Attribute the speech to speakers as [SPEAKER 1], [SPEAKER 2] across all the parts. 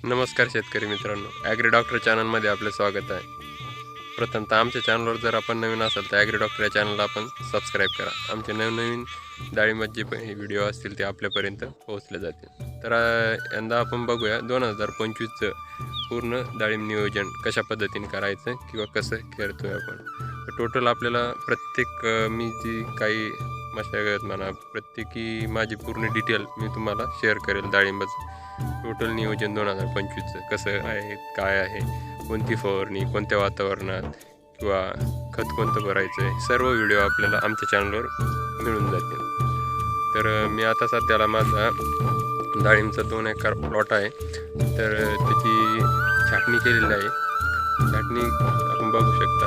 [SPEAKER 1] नमस्कार शेतकरी मित्रांनो. ॲग्री डॉक्टर चॅनलमध्ये आपले स्वागत आहे. प्रथमतः आमच्या चॅनलवर जर आपण नवीन असाल तर ॲग्री डॉक्टर या चॅनलला आपण सबस्क्राईब करा. आमचे नवनवीन डाळिंबात जे पण व्हिडिओ असतील ते आपल्यापर्यंत पोहोचले जातील. तर यंदा आपण बघूया दोन हजार पंचवीसचं पूर्ण डाळिंब नियोजन कशा पद्धतीने करायचं किंवा कसं करतो आहे आपण टोटल आपल्याला प्रत्येक मी जी काही मशागत म्हणा प्रत्येकी माझी पूर्ण डिटेल मी तुम्हाला शेअर करेल डाळिंबाचं. टोटल नियोजन दोन हजार पंचवीसचं. कसं आहे काय आहे कोणती फवारणी कोणत्या वातावरणात किंवा खत कोणतं भरायचं आहे सर्व व्हिडिओ आपल्याला आमच्या चॅनलवर मिळून जातील. तर मी आता सध्याला माझा डाळिंबचा दोन एकर प्लॉट आहे. तर त्याची छाटणी केलेली आहे. छाटणी आपण बघू शकता.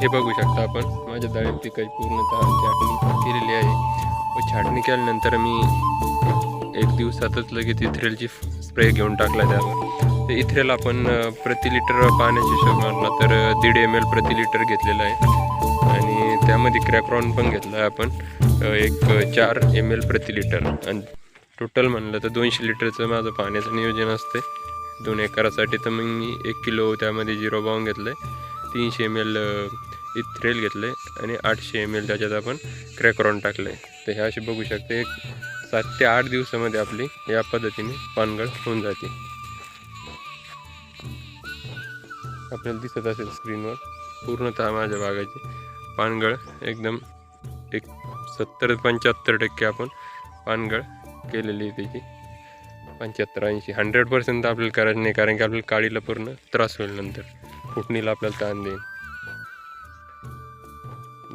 [SPEAKER 1] हे बघू शकता आपण. माझ्या डाळिंब पिकाची पूर्णतः छाटणी केलेली आहे. व छाटणी केल्यानंतर मी एक दिवसातच लगेच इथ्रेलची स्प्रे घेऊन टाकला त्यावर ते इथ्रेल आपण प्रति लिटर पाण्याच्या हिशोब मारला तर दीड एम एल प्रति लिटर घेतलेलं आहे. आणि त्यामध्ये क्रॅक्रॉन पण घेतला आहे आपण. एक चार एम एल प्रति लिटर. आणि टोटल म्हणलं तर दोनशे लिटरचं माझं पाण्याचं नियोजन असते दोन एकरासाठी तर मग मी एक किलो त्यामध्ये झिरो बावून घेतलं आहे तीनशे एम एल इथ्रेल घेतलं आहे आणि आठशे एम एल त्याच्यात आपण क्रॅक्रॉन टाकलं आहे तर हे असे बघू शकते एक सात ते आठ दिवसामध्ये आपली या पद्धतीने पानगळ होऊन जाते. आपल्याला दिसत असेल स्क्रीनवर पूर्णतः माझ्या बागाची पानगळ एकदम एक सत्तर पंच्याहत्तर टक्के आपण पानगळ केलेली आहे त्याची. पंच्याहत्तर ऐंशी हंड्रेड पर्सेंट आपल्याला करायचं नाही कारण की आपल्याला काळीला पूर्ण त्रास होईल नंतर. फुटणीला आपल्याला ताण देईल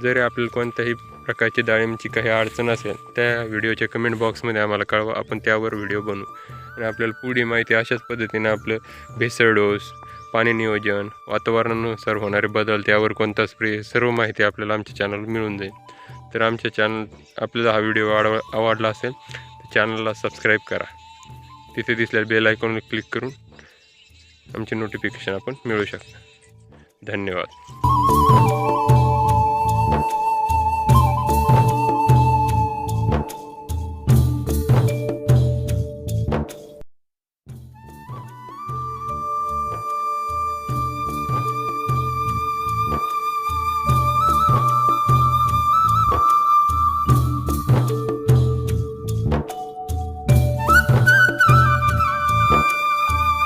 [SPEAKER 1] जरी आपल्याला कोणत्याही प्रकारची डाळिंबची काही अडचण असेल त्या व्हिडिओच्या कमेंट बॉक्समध्ये आम्हाला कळवा. आपण त्यावर व्हिडिओ बनवू. आणि आपल्याला पुढे माहिती अशाच पद्धतीनं आपलं भेसळ डोस पाणी नियोजन वातावरणानुसार होणारे बदल त्यावर कोणता स्प्रे सर्व माहिती आपल्याला आमच्या चॅनलवर मिळून जाईल. तर आमच्या चॅनल आपल्याला हा व्हिडिओ आवड आवडला असेल तर चॅनलला सबस्क्राईब करा. तिथे दिसल्या बेल आयकॉन क्लिक करून आमचे नोटिफिकेशन आपण मिळू शकता. धन्यवाद.